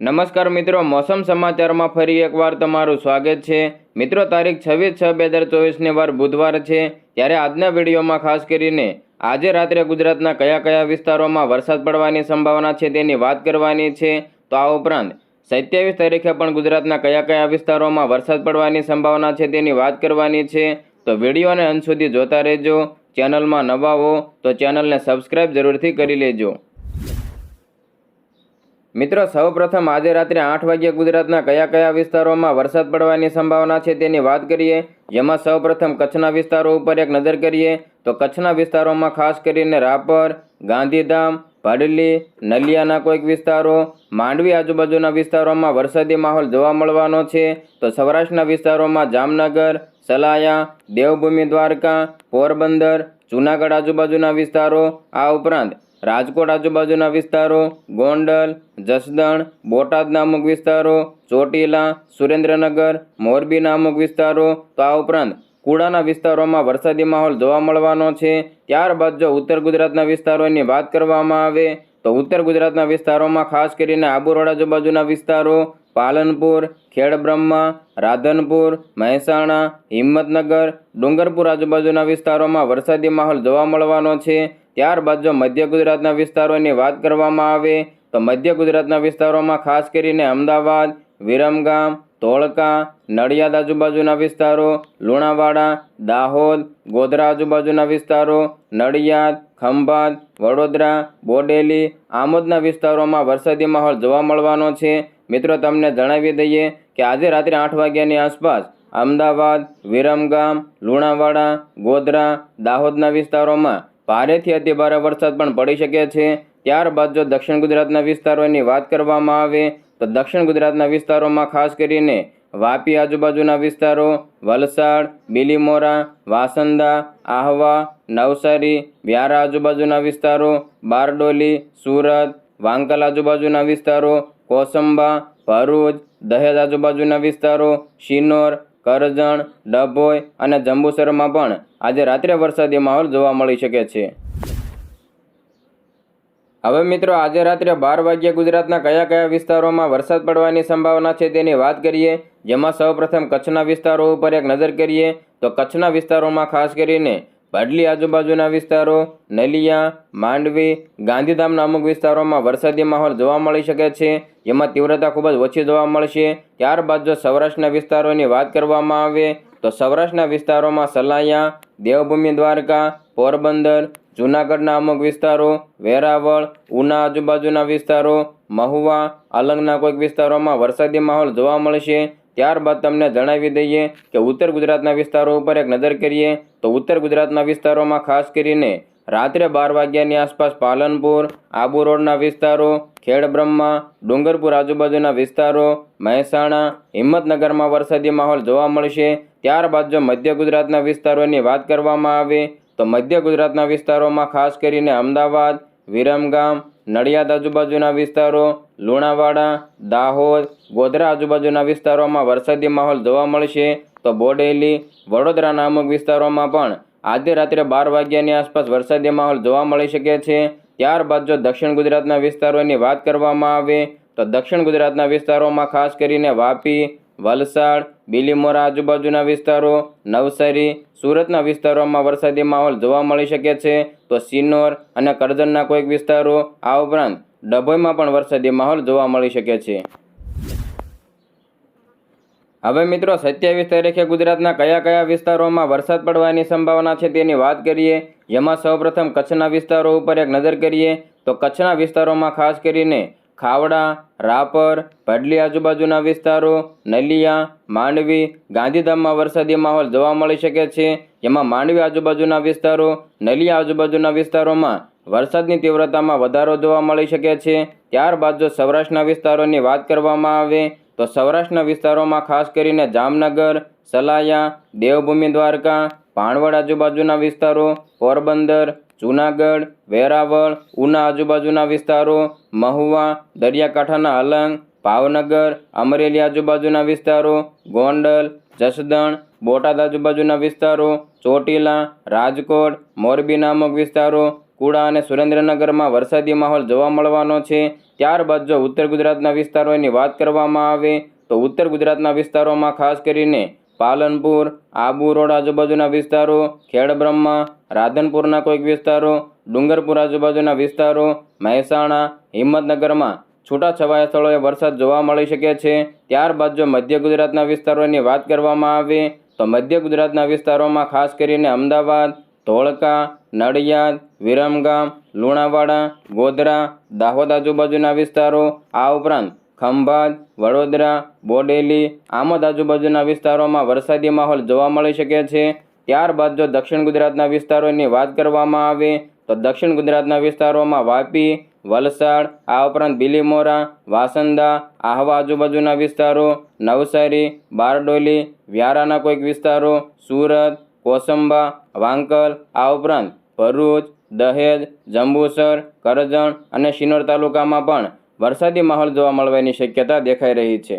નમસ્કાર મિત્રો, મોસમ સમાચારમાં ફરી એકવાર તમારું સ્વાગત છે. મિત્રો, તારીખ છવ્વીસ છ બે હજાર ચોવીસની વાર બુધવાર છે. ત્યારે આજના વિડીયોમાં ખાસ કરીને આજે રાત્રે ગુજરાતના કયા કયા વિસ્તારોમાં વરસાદ પડવાની સંભાવના છે તેની વાત કરવાની છે. તો આ ઉપરાંત સત્યાવીસ તારીખે પણ ગુજરાતના કયા કયા વિસ્તારોમાં વરસાદ પડવાની સંભાવના છે તેની વાત કરવાની છે. તો વિડીયોને અંત સુધી જોતા રહેજો. ચેનલમાં નવા હો તો ચેનલને સબસ્ક્રાઈબ જરૂરથી કરી લેજો. મિત્રો, સૌપ્રથમ આજે રાત્રે આઠ વાગ્યે ગુજરાતના કયા કયા વિસ્તારોમાં વરસાદ પડવાની સંભાવના છે તેની વાત કરીએ. જેમાં સૌપ્રથમ કચ્છના વિસ્તારો ઉપર એક નજર કરીએ તો કચ્છના વિસ્તારોમાં ખાસ કરીને રાપર, ગાંધીધામ, ભાડલી, નલિયાના કોઈક વિસ્તારો, માંડવી આજુબાજુના વિસ્તારોમાં વરસાદી માહોલ જોવા મળવાનો છે તો સૌરાષ્ટ્રના વિસ્તારોમાં જામનગર, સલાયા, દેવભૂમિ દ્વારકા, પોરબંદર, જૂનાગઢ આજુબાજુના વિસ્તારો. આ ઉપરાંત રાજકોટ આજુબાજુના વિસ્તારો, ગોંડલ, જસદણ, બોટાદ નામક વિસ્તારો, ચોટીલા, સુરેન્દ્રનગર, મોરબી નામક વિસ્તારો. તો આ ઉપરાંત કુડાના વિસ્તારોમાં વરસાદી માહોલ જોવા મળવાનો છે. ત્યારબાદ જો ઉત્તર ગુજરાતના વિસ્તારોની વાત કરવામાં આવે, તો ઉત્તર ગુજરાતના વિસ્તારોમાં ખાસ કરીને આબુ રોડ આજુબાજુના વિસ્તારો, પાલનપુર, ખેડબ્રહ્મા, રાધનપુર, મહેસાણા, હિંમતનગર, ડુંગરપુર આજુબાજુના વિસ્તારોમાં વરસાદી માહોલ જોવા મળવાનો છે. ત્યારબાદ જો મધ્ય ગુજરાતના વિસ્તારોની વાત કરવામાં આવે, તો મધ્ય ગુજરાતના વિસ્તારોમાં ખાસ કરીને અમદાવાદ, વિરમગામ, ધોળકા, નડિયાદ આજુબાજુના વિસ્તારો, લુણાવાડા, દાહોદ, ગોધરા આજુબાજુના વિસ્તારો, નડિયાદ, ખંભાત, વડોદરા, બોડેલી, આમોદના વિસ્તારોમાં વરસાદી માહોલ જોવા મળવાનો છે. મિત્રો, તમને જણાવી દઈએ કે આજે રાત્રે આઠ વાગ્યાની આસપાસ અમદાવાદ, વિરમગામ, લુણાવાડા, ગોધરા, દાહોદના વિસ્તારોમાં ભારેથી અતિભારે વરસાદ પણ પડી શકે છે. ત્યારબાદ જો દક્ષિણ ગુજરાતના વિસ્તારોની વાત કરવામાં આવે, તો દક્ષિણ ગુજરાતના વિસ્તારોમાં ખાસ કરીને વાપી આજુબાજુના વિસ્તારો, વલસાડ, બિલીમોરા, વાસંદા, આહવા, નવસારી, વ્યારા આજુબાજુના વિસ્તારો, બારડોલી, સુરત, વાંકલ આજુબાજુના વિસ્તારો, કોસંબા, ભરૂચ, દહેજ આજુબાજુના વિસ્તારો, શિનોર કરજણ, ડભોઈ અને જંબુસરમાં પણ આજે રાત્રે વરસાદી માહોલ જોવા મળી શકે છે. હવે મિત્રો, આજે રાત્રે બાર વાગ્યે ગુજરાતના કયા કયા વિસ્તારોમાં વરસાદ પડવાની સંભાવના છે તેની વાત કરીએ. જેમાં સૌપ્રથમ કચ્છના વિસ્તારો ઉપર એક નજર કરીએ તો કચ્છના વિસ્તારોમાં ખાસ કરીને ભાડલી આજુબાજુના વિસ્તારો, નલિયા, માંડવી, ગાંધીધામના અમુક વિસ્તારોમાં વરસાદી માહોલ જોવા મળી શકે છે. જેમાં તીવ્રતા ખૂબ જ ઓછી જોવા મળશે. ત્યારબાદ જો સૌરાષ્ટ્રના વિસ્તારોની વાત કરવામાં આવે, તો સૌરાષ્ટ્રના વિસ્તારોમાં સલાયા, દેવભૂમિ દ્વારકા, પોરબંદર, જૂનાગઢના અમુક વિસ્તારો, વેરાવળ, ઉના આજુબાજુના વિસ્તારો, મહુવા અલંગના કોઈક વિસ્તારોમાં વરસાદી માહોલ જોવા મળશે. ત્યારબાદ તમને જણાવી દઈએ કે ઉત્તર ગુજરાતના વિસ્તારો ઉપર એક નજર કરીએ તો ઉત્તર ગુજરાતના વિસ્તારોમાં ખાસ કરીને રાત્રે બાર વાગ્યાની આસપાસ પાલનપુર, આબુ રોડના વિસ્તારો, ખેડબ્રહ્મા, ડુંગરપુર આજુબાજુના વિસ્તારો, મહેસાણા, હિંમતનગરમાં વરસાદી માહોલ જોવા મળશે. ત્યારબાદ જો મધ્ય ગુજરાતના વિસ્તારોની વાત કરવામાં આવે તો મધ્ય ગુજરાતના વિસ્તારોમાં ખાસ કરીને અમદાવાદ, વિરમગામ નડિયાદ આજુબાજુના વિસ્તારો, લુણાવાડા, દાહોદ, ગોધરા આજુબાજુના વિસ્તારોમાં વરસાદી માહોલ જોવા મળશે. તો બોડેલી વડોદરાના અમુક વિસ્તારોમાં પણ આજે રાત્રે બાર વાગ્યાની આસપાસ વરસાદી માહોલ જોવા મળી શકે છે. ત્યારબાદ જો દક્ષિણ ગુજરાતના વિસ્તારોની વાત કરવામાં આવે, તો દક્ષિણ ગુજરાતના વિસ્તારોમાં ખાસ કરીને વાપી વલસાડ, બિલીમોરા આજુબાજુના વિસ્તારો, નવસારી, સુરતના વિસ્તારોમાં વરસાદી માહોલ જોવા મળી શકે છે. તો સિન્નોર અને કરજણના કોઈક વિસ્તારો, આ ઉપરાંત ડભોઈમાં પણ વરસાદી માહોલ જોવા મળી શકે છે. હવે મિત્રો, સત્યાવીસ તારીખે ગુજરાતના કયા કયા વિસ્તારોમાં વરસાદ પડવાની સંભાવના છે તેની વાત કરીએ. જેમાં સૌપ્રથમ કચ્છના વિસ્તારો ઉપર એક નજર કરીએ. તો કચ્છના વિસ્તારોમાં ખાસ કરીને ખાવડા, રાપર, ભડલી આજુબાજુના વિસ્તારો, નલિયા, માંડવી, ગાંધીધામમાં વરસાદી માહોલ જોવા મળી શકે છે. જેમાં માંડવી આજુબાજુના વિસ્તારો, નલિયા આજુબાજુના વિસ્તારોમાં વરસાદની તીવ્રતામાં વધારો જોવા મળી શકે છે. ત્યારબાદ જો સૌરાષ્ટ્રના વિસ્તારોની વાત કરવામાં આવે, તો સૌરાષ્ટ્રના વિસ્તારોમાં ખાસ કરીને જામનગર, સલાયા, દેવભૂમિ દ્વારકા, ભાણવડ આજુબાજુના વિસ્તારો, પોરબંદર જૂનાગઢ, વેરાવળ, ઉના આજુબાજુના વિસ્તારો, મહુવા, દરિયાકાંઠાના અલંગ, ભાવનગર, અમરેલી આજુબાજુના વિસ્તારો, ગોંડલ, જસદણ, બોટાદ આજુબાજુના વિસ્તારો, ચોટીલા, રાજકોટ, મોરબી નામક વિસ્તારો, કુડા અને સુરેન્દ્રનગરમાં વરસાદી માહોલ જોવા મળવાનો છે. ત્યારબાદ જો ઉત્તર ગુજરાતના વિસ્તારોની વાત કરવામાં આવે, તો ઉત્તર ગુજરાતના વિસ્તારોમાં ખાસ કરીને પાલનપુર, આબુ રોડ આજુબાજુના વિસ્તારો, ખેડબ્રહ્મા, રાધનપુરના કોઈક વિસ્તારો, ડુંગરપુર આજુબાજુના વિસ્તારો, મહેસાણા, હિંમતનગરમાં છૂટાછવાયા સ્થળોએ વરસાદ જોવા મળી શકે છે. ત્યારબાદ જો મધ્ય ગુજરાતના વિસ્તારોની વાત કરવામાં આવે, તો મધ્ય ગુજરાતના વિસ્તારોમાં ખાસ કરીને અમદાવાદ, ધોળકા, નડિયાદ, વિરમગામ, લુણાવાડા, ગોધરા, દાહોદ આજુબાજુના વિસ્તારો. આ ઉપરાંત ખંભાત, વડોદરા, બોડેલી આમ જ આજુબાજુના વિસ્તારોમાં વરસાદી માહોલ જોવા મળી શકે છે. ત્યારબાદ જો દક્ષિણ ગુજરાતના વિસ્તારોની વાત કરવામાં આવે, તો દક્ષિણ ગુજરાતના વિસ્તારોમાં વાપી, વલસાડ, આ ઉપરાંત બિલીમોરા વાસંદા, આહવા આજુબાજુના વિસ્તારો, નવસારી, બારડોલી, વ્યારાના કોઈક વિસ્તારો, સુરત, કોસંબા, વાંકલ, આ ઉપરાંત ભરૂચ, દહેજ, જંબુસર, કરજણ અને શિનોર તાલુકામાં પણ વરસાદી માહોલ જોવા મળવાની શક્યતા દેખાઈ રહી છે.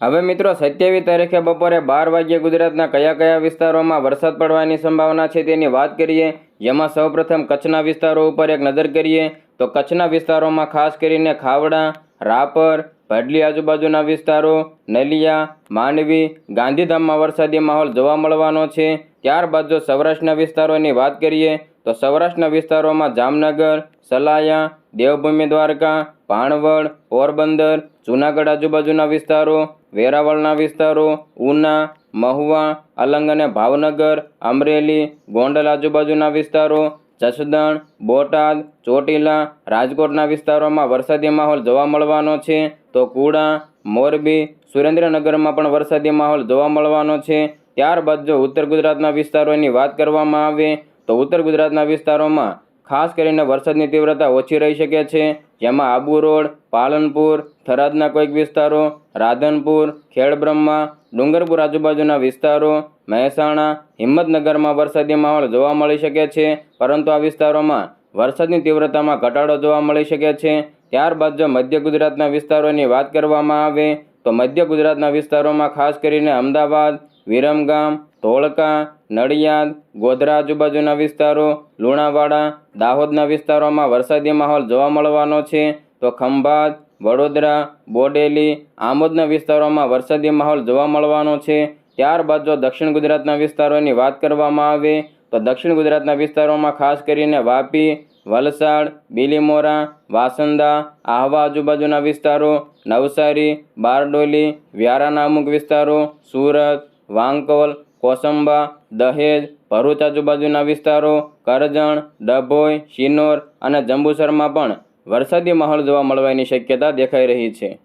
હવે મિત્રો, સત્યાવીસ તારીખે બપોરે બાર વાગ્યે ગુજરાતના કયા કયા વિસ્તારોમાં વરસાદ પડવાની સંભાવના છે તેની વાત કરીએ, જેમાં સૌપ્રથમ કચ્છના વિસ્તારો ઉપર એક નજર કરીએ, તો કચ્છના વિસ્તારોમાં ખાસ કરીને ખાવડા, રાપર, ભડલી આજુબાજુના વિસ્તારો, નલિયા, માંડવી, ગાંધીધામમાં વરસાદી માહોલ જોવા મળવાનો છે. ત્યારબાદ જો સૌરાષ્ટ્રના વિસ્તારોની વાત કરીએ, તો સૌરાષ્ટ્રના વિસ્તારોમાં જામનગર સલાયા, દેવભૂમિ દ્વારકા ભાણવડ પોરબંદર, જૂનાગઢ આજુબાજુના વિસ્તારો, વેરાવળના વિસ્તારો, ઉના, મહુવા, અલંગ અને ભાવનગર, અમરેલી, ગોંડલ આજુબાજુના વિસ્તારો, જસદણ, બોટાદ, ચોટીલા, રાજકોટના વિસ્તારોમાં વરસાદી માહોલ જોવા મળવાનો છે. તો કુડા, મોરબી, સુરેન્દ્રનગરમાં પણ વરસાદી માહોલ જોવા મળવાનો છે. ત્યારબાદ જો ઉત્તર ગુજરાતના વિસ્તારોની વાત કરવામાં આવે, તો ઉત્તર ગુજરાતના વિસ્તારોમાં ખાસ કરીને વરસાદની તીવ્રતા ઓછી રહી શકે છે. જેમાં આબુ રોડ, પાલનપુર, થરાદના કોઈક વિસ્તારો, રાધનપુર, ખેડબ્રહ્મા, ડુંગરપુર આજુબાજુના વિસ્તારો, મહેસાણા, હિંમતનગરમાં વરસાદી માહોલ જોવા મળી શકે છે. પરંતુ આ વિસ્તારોમાં વરસાદની તીવ્રતામાં ઘટાડો જોવા મળી શકે છે. ત્યારબાદ જો મધ્ય ગુજરાતના વિસ્તારોની વાત કરવામાં આવે, તો મધ્ય ગુજરાતના વિસ્તારોમાં ખાસ કરીને અમદાવાદ, વિરમગામ, ધોળકા નડિયાદ, ગોધરા આજુબાજુના વિસ્તારો, લુણાવાડા, દાહોદના વિસ્તારોમાં વરસાદી માહોલ જોવા મળવાનો છે. તો ખંભાત, વડોદરા, બોડેલી, આમોદના વિસ્તારોમાં વરસાદી માહોલ જોવા મળવાનો છે. ત્યારબાદ જો દક્ષિણ ગુજરાતના વિસ્તારોની વાત કરવામાં આવે, તો દક્ષિણ ગુજરાતના વિસ્તારોમાં ખાસ કરીને વાપી, વલસાડ, બિલીમોરા, વાસંદા, આહવા આજુબાજુના વિસ્તારો, નવસારી, બારડોલી, વ્યારાના અમુક વિસ્તારો, સુરત, વાંકોલ કોસંબા, દહેજ, ભરૂચ આજુબાજુના વિસ્તારો, કરજણ, ડભોઈ, શિનોર અને જંબુસરમાં પણ વરસાદી માહોલ જોવા મળવાની શક્યતા દેખાઈ રહી છે.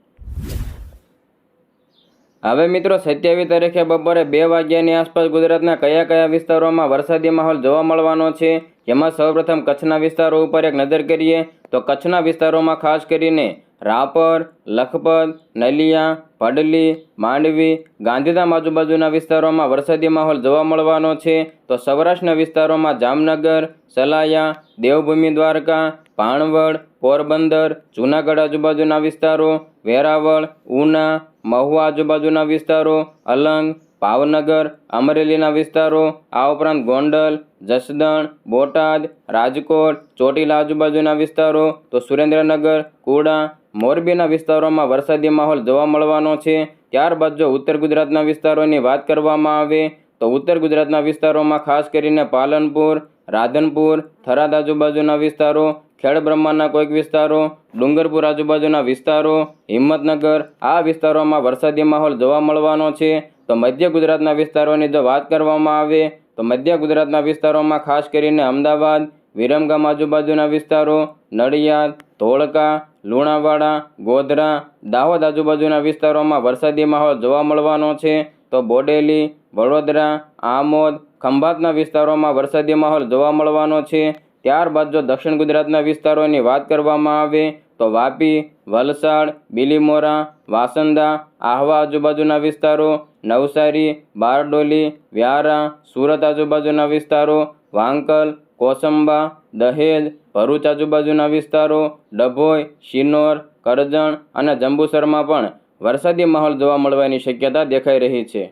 હવે મિત્રો, સત્યાવીસ તારીખે બપોરે બે વાગ્યાની આસપાસ ગુજરાતના કયા કયા વિસ્તારોમાં વરસાદી માહોલ જોવા મળવાનો છે? જેમાં સૌપ્રથમ કચ્છના વિસ્તારો ઉપર એક નજર કરીએ તો કચ્છના વિસ્તારોમાં ખાસ કરીને રાપર, લખપત, નલિયા, ભડલી, માંડવી, ગાંધીધામ આજુબાજુના વિસ્તારોમાં વરસાદી માહોલ જોવા મળવાનો છે. તો સૌરાષ્ટ્રના વિસ્તારોમાં જામનગર, સલાયા, દેવભૂમિ દ્વારકા ભાણવડ પોરબંદર, જૂનાગઢ આજુબાજુના વિસ્તારો, વેરાવળ, ઉના, મહુવા આજુબાજુના વિસ્તારો, અલંગ, ભાવનગર, અમરેલીના વિસ્તારો, આ ઉપરાંત ગોંડલ, જસદણ, બોટાદ, રાજકોટ, ચોટીલા આજુબાજુના વિસ્તારો, તો સુરેન્દ્રનગર, કુડા મોરબીના વિસ્તારોમાં વરસાદી માહોલ જોવા મળવાનો છે. ત્યારબાદ જો ઉત્તર ગુજરાતના વિસ્તારોની વાત કરવામાં આવે, તો ઉત્તર ગુજરાતના વિસ્તારોમાં ખાસ કરીને પાલનપુર, રાધનપુર, થરાદ આજુબાજુના વિસ્તારો ખેડબ્રહ્માના કોઈક વિસ્તારો, ડુંગરપુર આજુબાજુના વિસ્તારો, હિંમતનગર, આ વિસ્તારોમાં વરસાદી માહોલ જોવા મળવાનો છે. તો મધ્ય ગુજરાતના વિસ્તારોની જો વાત કરવામાં આવે, તો મધ્ય ગુજરાતના વિસ્તારોમાં ખાસ કરીને અમદાવાદ, વિરમગામ આજુબાજુના વિસ્તારો, નડિયાદ ધોળકા, લુણાવાડા, ગોધરા, દાહોદ આજુબાજુના વિસ્તારોમાં વરસાદી માહોલ જોવા મળવાનો છે. તો બોડેલી, વડોદરા, આમોદ, ખંભાતના વિસ્તારોમાં વરસાદી માહોલ જોવા મળવાનો છે. ત્યારબાદ જો દક્ષિણ ગુજરાતના વિસ્તારોની વાત કરવામાં આવે, તો વાપી, વલસાડ, બિલીમોરા, વાસંદા, આહવા આજુબાજુના વિસ્તારો, નવસારી, બારડોલી, વ્યારા, સુરત આજુબાજુના વિસ્તારો, વાંકલ કોસંબા, દહેજ, ભરૂચ આજુબાજુના વિસ્તારો, ડભોઈ, શિનોર, કરજણ અને જંબુસરમાં પણ વરસાદી માહોલ જોવા મળવાની શક્યતા દેખાઈ રહી છે.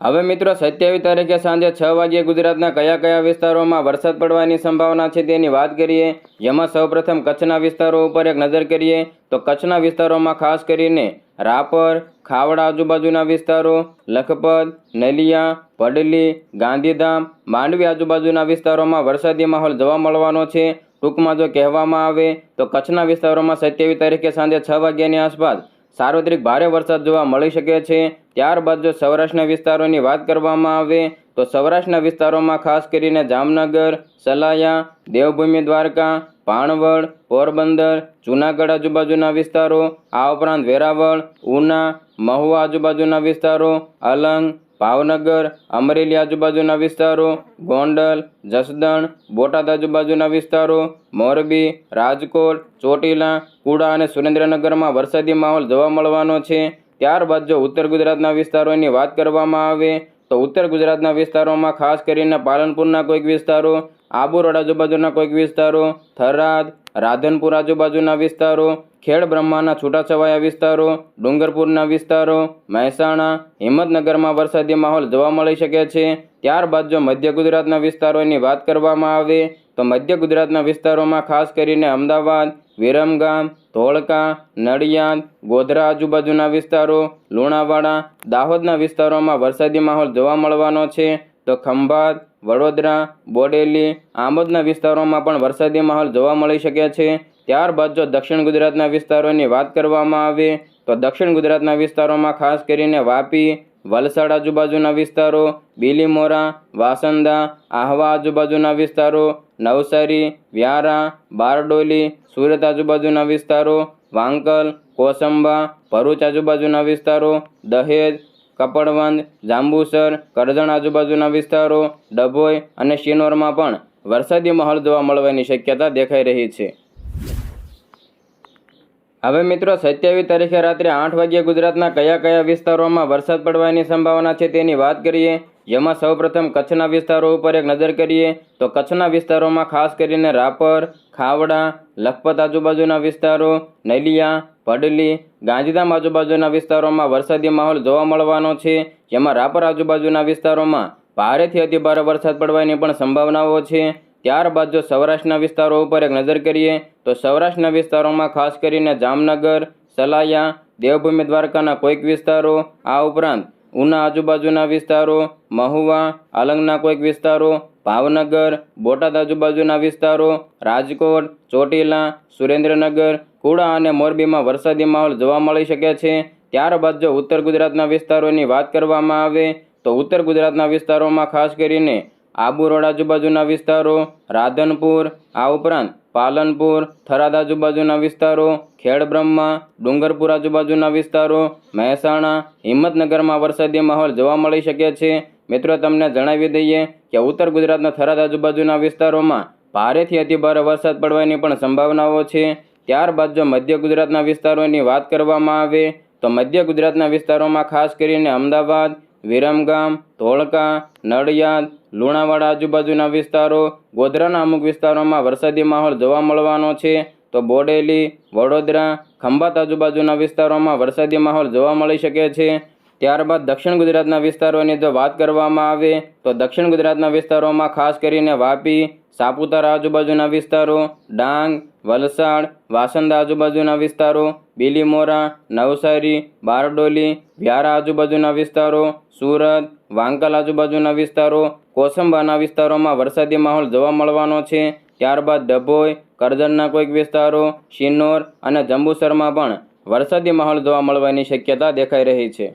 હવે મિત્રો, સત્યાવીસ તારીખે સાંજે છ વાગ્યે ગુજરાતના કયા કયા વિસ્તારોમાં વરસાદ પડવાની સંભાવના છે તેની વાત કરીએ, જેમાં સૌપ્રથમ કચ્છના વિસ્તારો ઉપર એક નજર કરીએ, તો કચ્છના વિસ્તારોમાં ખાસ કરીને રાપર, ખાવડા આજુબાજુના વિસ્તારો, લખપત, નલિયા, પડલી, ગાંધીધામ, માંડવી આજુબાજુના વિસ્તારોમાં વરસાદી માહોલ જોવા મળવાનો છે. ટૂંકમાં જો કહેવામાં આવે તો કચ્છના વિસ્તારોમાં સત્યાવીસ તારીખે સાંજે છ વાગ્યાની આસપાસ સાર્વત્રિક ભારે વરસાદ જોવા મળી શકે છે. ત્યારબાદ જો સૌરાષ્ટ્રના વિસ્તારોની વાત કરવામાં આવે તો સૌરાષ્ટ્રના વિસ્તારોમાં ખાસ કરીને જામનગર, સલાયા, દેવભૂમિ, દ્વારકા ભાણવડ પોરબંદર, જૂનાગઢ આજુબાજુના વિસ્તારો, આ ઉપરાંત વેરાવળ, ઉના, મહુવા આજુબાજુના વિસ્તારો, અલંગ, ભાવનગર, અમરેલી આજુબાજુના વિસ્તારો, ગોંડલ, જસદણ, બોટાદ આજુબાજુના વિસ્તારો, મોરબી, રાજકોટ, ચોટીલા, કુડા અને સુરેન્દ્રનગરમાં વરસાદી માહોલ જોવા મળવાનો છે. ત્યારબાદ જો ઉત્તર ગુજરાતના વિસ્તારોની વાત કરવામાં આવે તો ઉત્તર ગુજરાતના વિસ્તારોમાં ખાસ કરીને પાલનપુરના કોઈક વિસ્તારો, આબુ રોડ આજુબાજુના કોઈક વિસ્તારો, થરાદ, રાધનપુર આજુબાજુના વિસ્તારો, ખેડ બ્રહ્માના છૂટાછવાયા વિસ્તારો, ડુંગરપુરના વિસ્તારો, મહેસાણા, હિંમતનગરમાં વરસાદી માહોલ જોવા મળી શકે છે. ત્યારબાદ જો મધ્ય ગુજરાતના વિસ્તારોની વાત કરવામાં આવે, તો મધ્ય ગુજરાતના વિસ્તારોમાં ખાસ કરીને અમદાવાદ, વિરમગામ ધોળકા, નડિયાદ, ગોધરા આજુબાજુના વિસ્તારો, લુણાવાડા, દાહોદના વિસ્તારોમાં વરસાદી માહોલ જોવા મળવાનો છે. તો ખંભાત, વડોદરા, બોડેલી, આમોદના વિસ્તારોમાં પણ વરસાદી માહોલ જોવા મળી શકે છે. ત્યારબાદ જો દક્ષિણ ગુજરાતના વિસ્તારોની વાત કરવામાં આવે, તો દક્ષિણ ગુજરાતના વિસ્તારોમાં ખાસ કરીને વાપી વલસાડ આજુબાજુના વિસ્તારો, બીલીમોરા, વાસંદા, આહવા આજુબાજુના વિસ્તારો, નવસારી, વ્યારા, બારડોલી, સુરત આજુબાજુના વિસ્તારો, વાંકલ, કોસંબા, ભરૂચ આજુબાજુના વિસ્તારો, દહેજ, કપડવંદ, જાંબુસર, કરજણ આજુબાજુના વિસ્તારો, ડભોઈ અને શિનોરમાં પણ વરસાદી માહોલ જોવા મળવાની શક્યતા દેખાઈ રહી છે. હવે મિત્રો, સત્યાવીસ તારીખે રાત્રે આઠ વાગ્યે ગુજરાતના કયા કયા વિસ્તારોમાં વરસાદ પડવાની સંભાવના છે તેની વાત કરીએ, જેમાં સૌપ્રથમ કચ્છના વિસ્તારો ઉપર એક નજર કરીએ, તો કચ્છના વિસ્તારોમાં ખાસ કરીને રાપર, ખાવડા, લખપત આજુબાજુના વિસ્તારો, નલિયા, પડલી, ગાંધીધામ આજુબાજુના વિસ્તારોમાં વરસાદી માહોલ જોવા મળવાનો છે, જેમાં રાપર આજુબાજુના વિસ્તારોમાં ભારેથી અતિભારે વરસાદ પડવાની પણ સંભાવનાઓ છે. ત્યારબાદ જો સૌરાષ્ટ્રના વિસ્તારો ઉપર એક નજર કરીએ તો સૌરાષ્ટ્રના વિસ્તારોમાં ખાસ કરીને જામનગર, સલાયા, દેવભૂમિ, દ્વારકાના કોઈક વિસ્તારો, આ ઉપરાંત ઉના આજુબાજુના વિસ્તારો, મહુવા અલંગના કોઈક વિસ્તારો, ભાવનગર, બોટાદ આજુબાજુના વિસ્તારો, રાજકોટ, ચોટીલા, સુરેન્દ્રનગર, કુડા અને મોરબીમાં વરસાદી માહોલ જોવા મળી શકે છે. ત્યારબાદ જો ઉત્તર ગુજરાતના વિસ્તારોની વાત કરવામાં આવે, તો ઉત્તર ગુજરાતના વિસ્તારોમાં ખાસ કરીને આબુ રોડ આજુબાજુના વિસ્તારો, રાધનપુર, આ ઉપરાંત પાલનપુર, થરાદ આજુબાજુના વિસ્તારો, ખેડબ્રહ્મા, ડુંગરપુર આજુબાજુના વિસ્તારો, મહેસાણા, હિંમતનગરમાં વરસાદી માહોલ જોવા મળી શકે છે. મિત્રો, તમને જણાવી દઈએ કે ઉત્તર ગુજરાતના થરાદ આજુબાજુના વિસ્તારોમાં ભારેથી અતિભારે વરસાદ પડવાની પણ સંભાવનાઓ છે. ત્યારબાદ જો મધ્ય ગુજરાતના વિસ્તારોની વાત કરવામાં આવે, તો મધ્ય ગુજરાતના વિસ્તારોમાં ખાસ કરીને અમદાવાદ વિરમગામ, ધોળકા, નડિયાદ, લુણાવાડા આજુબાજુના વિસ્તારો, ગોધરાના અમુક વિસ્તારોમાં વરસાદી માહોલ જોવા મળવાનો છે. તો બોડેલી, વડોદરા, ખંભાત આજુબાજુના વિસ્તારોમાં વરસાદી માહોલ જોવા મળી શકે છે. ત્યારબાદ દક્ષિણ ગુજરાતના વિસ્તારોની જો વાત કરવામાં આવે, તો દક્ષિણ ગુજરાતના વિસ્તારોમાં ખાસ કરીને વાપી, સાપુતારા આજુબાજુના વિસ્તારો, ડાંગ વલસાડ, વાસંદ આજુબાજુના વિસ્તારો, બીલીમોરા, નવસારી, બારડોલી, વ્યારા આજુબાજુના વિસ્તારો, સુરત, વાંકલ આજુબાજુના વિસ્તારો, કોસંબાના વિસ્તારોમાં વરસાદી માહોલ જોવા મળવાનો છે. ત્યારબાદ ડભોઈ, કરજણના કોઈક વિસ્તારો, શિનોર અને જંબુસરમાં પણ વરસાદી માહોલ જોવા મળવાની શક્યતા દેખાઈ રહી છે.